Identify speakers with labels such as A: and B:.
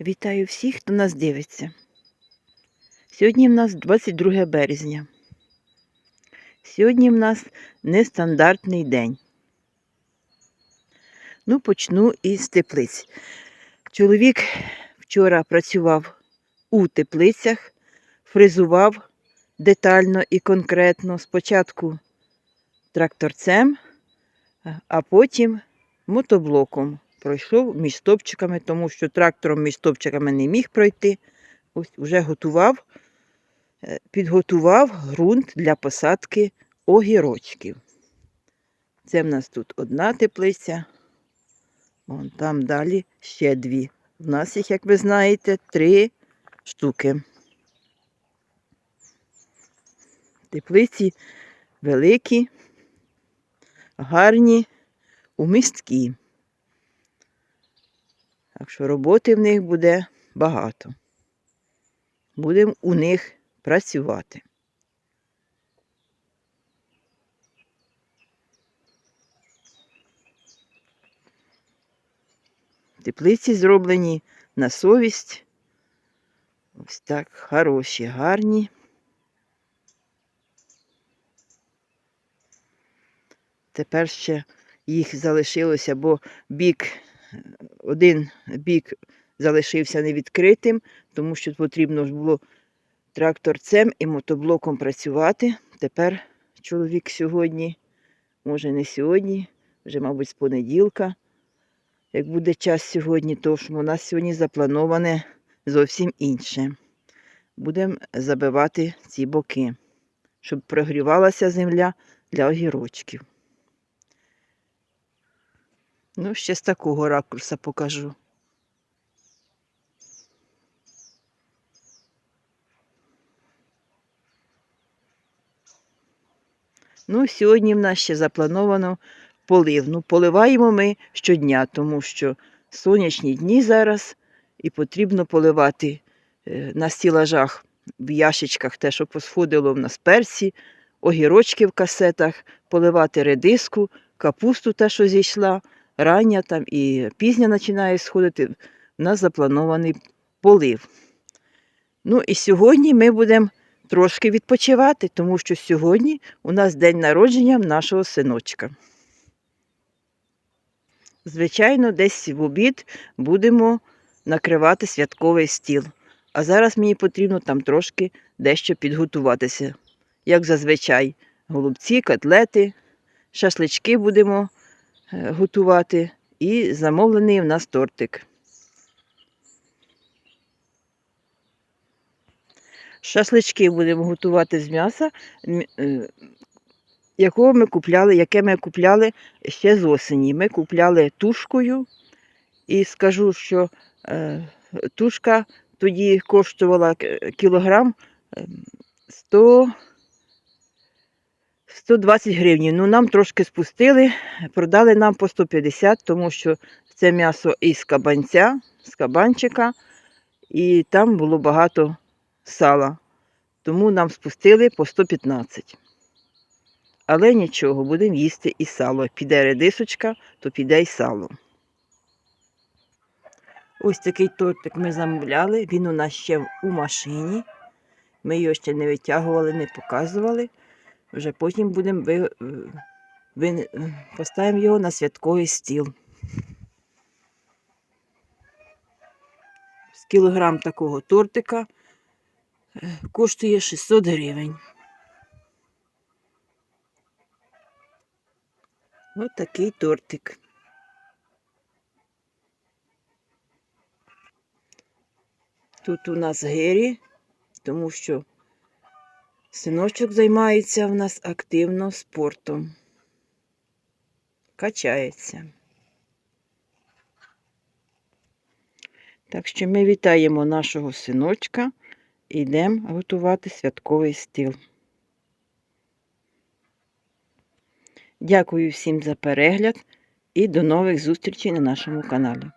A: Вітаю всіх, хто нас дивиться. Сьогодні в нас 22 березня. Сьогодні в нас нестандартний день. Ну, почну із теплиць. Чоловік вчора працював у теплицях, фрезував детально і конкретно. Спочатку тракторцем, а потім мотоблоком пройшов між стовпчиками, тому що трактором між стовпчиками не міг пройти. Ось вже готував, е, підготував ґрунт для посадки огірочків. Це в нас тут одна теплиця, вон там далі ще дві. У нас їх, як ви знаєте, три штуки. Теплиці великі, гарні, умісткі. Так що роботи в них буде багато. Будемо у них працювати. Теплиці зроблені на совість. Ось так хороші, гарні. Тепер ще їх залишилося, бо бік один бік залишився невідкритим, тому що потрібно було тракторцем і мотоблоком працювати. Тепер чоловік сьогодні, може не сьогодні, вже, мабуть, з понеділка, як буде час сьогодні, то що у нас сьогодні заплановане зовсім інше. Будемо забивати ці боки, щоб прогрівалася земля для огірочків. Ну, ще з такого ракурса покажу. Ну, сьогодні в нас ще заплановано полив. Ну, поливаємо ми щодня, тому що сонячні дні зараз і потрібно поливати е, на стілажах в ящичках те, що посходило в нас персі, огірочки в касетах, поливати редиску, капусту те, що зійшла рання там і пізня починає сходити, у нас запланований полив. Ну і сьогодні ми будемо трошки відпочивати, тому що сьогодні у нас день народження нашого синочка. Звичайно, десь в обід будемо накривати святковий стіл. А зараз мені потрібно там трошки дещо підготуватися. Як зазвичай, голубці, котлети, шашлички будемо готувати і замовлений в нас тортик. Шашлички будемо готувати з м'яса, е, якого ми купляли, яке ми купляли ще з осені. Ми купляли тушкою і скажу, що е, тушка тоді коштувала кілограм е, 100 120 гривень. Ну, нам трошки спустили, продали нам по 150, тому що це м'ясо із кабанця, з кабанчика, і там було багато сала. Тому нам спустили по 115. Але нічого, будемо їсти і сало. Піде редисочка, то піде й сало. Ось такий тортик ми замовляли. Він у нас ще у машині. Ми його ще не витягували, не показували. Вже потім будемо ви, ви, поставимо його на святковий стіл. З кілограм такого тортика е, коштує 600 гривень. Ось такий тортик. Тут у нас гирі, тому що синочок займається в нас активно спортом. Качається. Так що ми вітаємо нашого синочка і йдемо готувати святковий стіл. Дякую всім за перегляд і до нових зустрічей на нашому каналі.